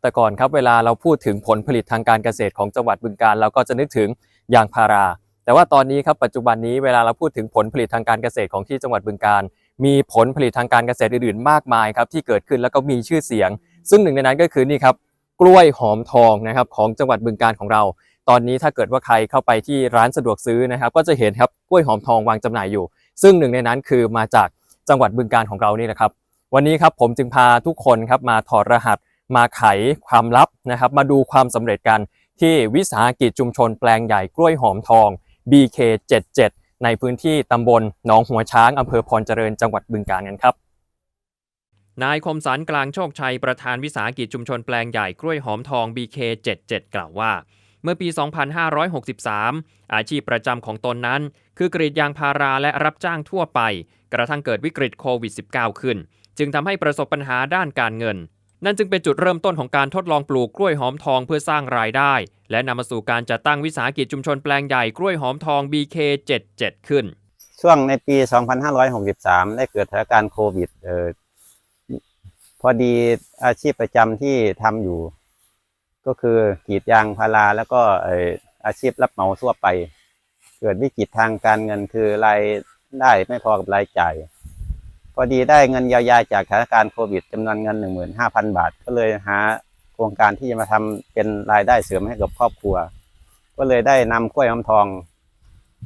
แต่ก่อนครับเวลาเราพูดถึงผลผลิตทางการเกษตรของจังหวัดบึงกาฬเราก็จะนึกถึงยางพารา แต่ว่าตอนนี้ครับปัจจุบันนี้เวลาเราพูดถึงผลผลิตทางการเกษตรของที่จังหวัดบึงกาฬมีผลผลิตทางการเกษตรอื่นๆ มากมายครับที่เกิดขึ้นแล้วก็มีชื่อเสียง ซึ่งหนึ่งในนั้นก็คือนี่ครับกล้วยหอมทองนะครับของจังหวัดบึงกาฬของเรา ตอนนี้ถ้าเกิดว่าใครเข้าไปที่ร้านสะดวกซื้อนะครับ ก็จะเห็นครับกล้วยหอมทองวางจำหน่ายอยู่ ซึ่งหนึ่งในนั้นคือมาจากจังหวัดบึงกาฬของเรานี่แหละครับ วันนี้ครับผมจึงพาทุกคนครับมาถอดรหัส มาไขความลับนะครับ มาดูความสำเร็จกันที่วิสาหกิจชุมชนแปลงใหญ่กล้วยหอมทอง BK77 ในพื้นที่ตำบลหนองหัวช้างอำเภอพรเจริญจังหวัดบึงกาฬกันครับนายคมสันกลางโชคชัยประธานวิสาหกิจชุมชนแปลงใหญ่กล้วยหอมทอง BK77 กล่าวว่า เมื่อปี 2563 อาชีพประจำของตนนั้น คือกรีดยางพาราและรับจ้างทั่วไป กระทั่งเกิดวิกฤตโควิด -19 ขึ้น จึงทำให้ประสบปัญหาด้านการเงิน นั่นจึงเป็นจุดเริ่มต้นของการทดลองปลูกกล้วยหอมทองเพื่อสร้างรายได้ และนำมาสู่การจัดตั้งวิสาหกิจชุมชนแปลงใหญ่กล้วยหอมทอง BK77 ขึ้น ช่วงในปี 2563 ได้เกิดสถานการณ์โควิดเออพอดีอาชีพประจำที่ทำอยู่ ก็คือกรีดยางพาราแล้วก็เอออาชีพรับเหมาทั่วไป เกิดวิกฤตทางการเงินคือรายได้ไม่พอกับรายจ่าย พอดีได้เงินเยียวยาจากสถานการณ์โควิดจำนวนเงิน 15,000 บาท ก็เลยหาโครงการที่จะมาทำเป็นรายได้เสริมให้กับครอบครัว ก็เลยได้นำกล้วยหอมทอง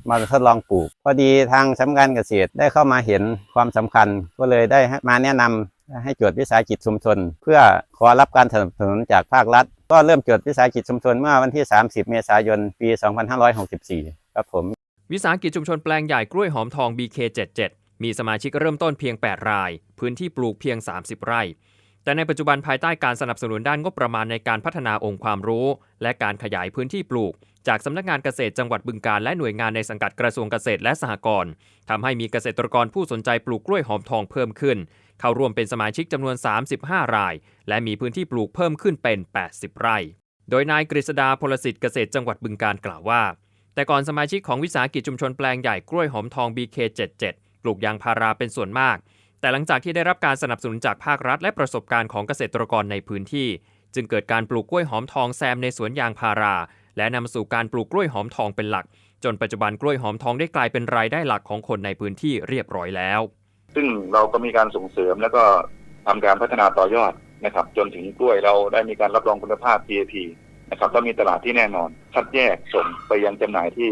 มาทดลองปลูก พอดีทางสำนักงานเกษตรได้เข้ามาเห็นความสำคัญ ก็เลยได้มาแนะนำให้จดวิสาหกิจชุมชน เพื่อขอรับการสนับสนุนจากภาครัฐ ก็เริ่มจดวิสาหกิจชุมชนเมื่อวันที่ 30 เมษายน ปี 2564 ครับผม วิสาหกิจชุมชนแปลงใหญ่กล้วยหอมทอง BK77 มีสมาชิกเริ่มต้นเพียง 8 ราย พื้นที่ปลูกเพียง 30 ไร่ แต่ในปัจจุบันภายใต้การสนับสนุนด้านงบประมาณในการพัฒนาองค์ความรู้ และการขยายพื้นที่ปลูก จากสำนักงานเกษตรจังหวัดบึงกาฬและหน่วยงานในสังกัดกระทรวงเกษตรและสหกรณ์ทำให้มีเกษตรกรผู้สนใจปลูกกล้วยหอมทองเพิ่มขึ้น เข้าร่วมเป็นสมาชิกจำนวน 35 ราย และมีพื้นที่ปลูกเพิ่มขึ้นเป็น 80 ไร่ โดยนายกฤษดาพลสิทธิ์เกษตรจังหวัดบึงกาฬกล่าวว่าแต่ก่อนสมาชิกของวิสาหกิจชุมชนแปลงใหญ่กล้วยหอมทอง BK77 ปลูกยางพาราเป็นส่วนมาก แต่หลังจากที่ได้รับการสนับสนุนจากภาครัฐ และประสบการณ์ของเกษตรกรในพื้นที่ จึงเกิดการปลูกกล้วยหอมทองแซมในสวนยางพารา และนำมาสู่การปลูกกล้วยหอมทองเป็นหลัก จนปัจจุบันกล้วยหอมทองได้กลายเป็นรายได้หลักของคนในพื้นที่เรียบร้อยแล้ว ซึ่งเราก็มีการส่งเสริมแล้วก็ทำการพัฒนาต่อยอดนะครับจนถึงกล้วยเราได้มีการรับรองคุณภาพ GAP นะครับแล้วมีตลาดที่แน่นอน คัดแยกส่งไปยังจำหน่ายที่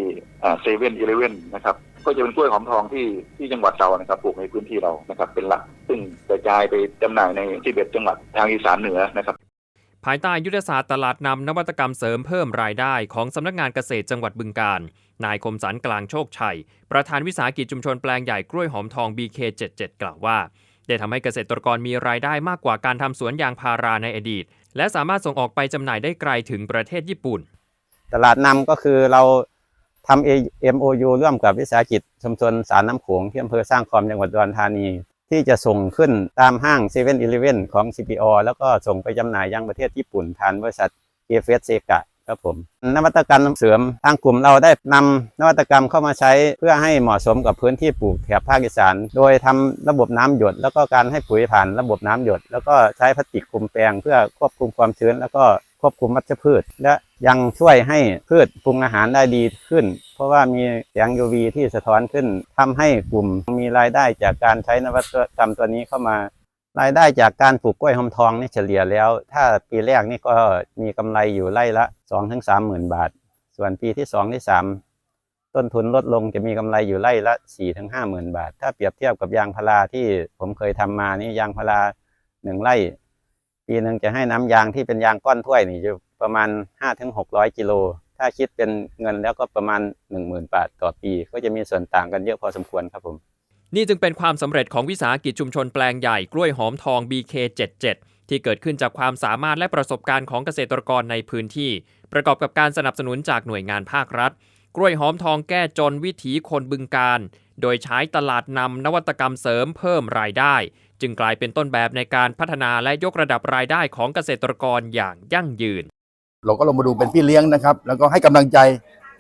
เซเว่นอีเลเว่นนะครับ ก็จะเป็นกล้วยหอมทองที่ที่จังหวัดเรานะครับปลูกในพื้นที่เรานะครับเป็นหลัก ซึ่งกระจายไปจำหน่ายใน11จังหวัดทางอีสานเหนือนะครับภายใต้ยุทธศาสตร์ตลาดนำนวัตกรรมเสริมเพิ่มรายได้ของสำนักงานเกษตรจังหวัดบึงกาฬนายคมสันกลางโชคชัย ประธานวิสาหกิจชุมชนแปลงใหญ่กล้วยหอมทอง BK77 กล่าวว่า ได้ทำให้เกษตรกรมีรายได้มากกว่าการทำสวนยางพาราในอดีต และสามารถส่งออกไปจำหน่ายได้ไกลถึงประเทศญี่ปุ่น ตลาดนำก็คือเรา ทำ MOU ร่วมกับวิสาหกิจชุมชนสารน้ำโขงที่อำเภอสร้างคอมจังหวัดอุดรธานี ที่จะส่งขึ้นตามห้าง7 e เ e ่ e อของ CPO แล้วก็ส่งไปจำหน่ายยังประเทศญี่ปุ่นผ่านบริษัทเอฟเอสเซกะครับผมนวัตกรรมเสริมทางกลุ่มเราได้นำนวัตกรรมเข้ามาใช้เพื่อให้เหมาะสมกับพื้นที่ปลูกแถบภาคอีสาน โดยทำระบบน้ำหยด แล้วก็การให้ปุ๋ยผ่านระบบน้ำหยด แล้วก็ใช้พลาสติกคลุมแปลงเพื่อควบคุมความชื้น แล้วก็ควบคุมวัชพืช และ ยังช่วยให้พืชปรุงอาหารได้ดีขึ้น เพราะว่ามีแสง UV ที่สะท้อนขึ้นทำให้กลุ่มมีรายได้จากการใช้นวัตกรรมตัวนี้เข้ามารายได้จากการปลูกกล้วยหอมทองนี่เฉลี่ยแล้ว ถ้าปีแรกนี่ก็มีกำไรอยู่ไร่ละ2องถึงสามหมื่นบาท ส่วนปีที่สองที่สามต้นทุนลดลงจะมีกำไรอยู่ไร่ละ4ี่ถึงห้าหมื่นบาท ถ้าเปรียบเทียบกับยางพาราที่ผมเคยทำมานี่ยางพาราหนึ่งไร่ ปีหนึ่งจะให้น้ำยางที่เป็นยางก้อนถ้วยนี่อยู่ ประมาณ5้าถึงหกร้อยกิโล ถ้าคิดเป็นเงินแล้วก็ประมาณ 1 0,000 บาทต่อปี ก็จะมีส่วนต่างกันเยอะพอสมควรครับผม นี่จึงเป็นความสำเร็จของวิสาหกิจชุมชนแปลงใหญ่กล้วยหอมทอง BK77 ที่เกิดขึ้นจากความสามารถและประสบการณ์ของเกษตรกรในพื้นที่ ประกอบกับการสนับสนุนจากหน่วยงานภาครัฐ กล้วยหอมทองแก้จนวิถีคนบึงการ โดยใช้ตลาดนำนวัตกรรมเสริมเพิ่มรายได้ จึงกลายเป็นต้นแบบในการพัฒนาและยกระดับรายได้ของเกษตรกรอย่างยั่งยืน เราก็ลงมาดูเป็นพี่เลี้ยงนะครับ แล้วก็ให้กำลังใจ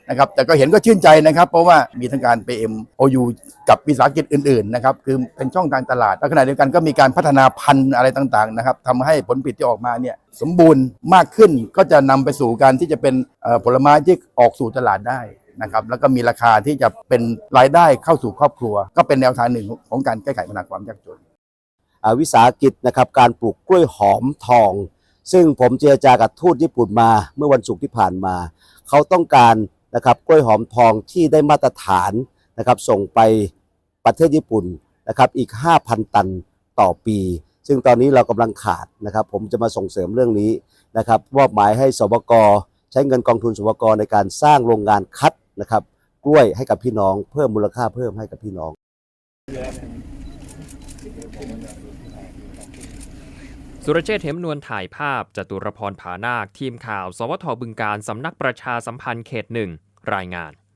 นะครับ แต่ก็เห็นก็ชื่นใจนะครับ เพราะว่ามีทั้งการไป MOU กับวิสาหกิจอื่นๆนะครับ คือเป็นช่องทางตลาดและขณะเดียวกันก็มีการพัฒนาพันธุ์อะไรต่างๆนะครับทำให้ผลผลิตที่ออกมาเนี่ยสมบูรณ์มากขึ้นก็จะนำไปสู่การที่จะเป็นผลไม้ที่ออกสู่ตลาดได้นะครับแล้วก็มีราคาที่จะเป็นรายได้เข้าสู่ครอบครัว ก็เป็นแนวทางหนึ่งของการแก้ไขปัญหาความยากจนวิสาหกิจนะครับการปลูกกล้วยหอมทอง ซึ่งผมเจรจากับทูตญี่ปุ่นมาเมื่อวันศุกร์ที่ผ่านมา เขาต้องการนะครับกล้วยหอมทองที่ได้มาตรฐานนะครับส่งไปประเทศญี่ปุ่นนะครับอีก 5,000 ตันต่อปี ซึ่งตอนนี้เรากำลังขาดนะครับ ผมจะมาส่งเสริมเรื่องนี้นะครับมอบหมายให้สบกใช้เงินกองทุนสบกในการสร้างโรงงานคัดนะครับกล้วยให้กับพี่น้องเพิ่มมูลค่าเพิ่มให้กับพี่น้อง สุรเชษฐ์เหมนวลถ่ายภาพจตุรพรผานาค ทีมข่าว สวทบึงการสำนักประชาสัมพันธ์เขตหนึ่งรายงาน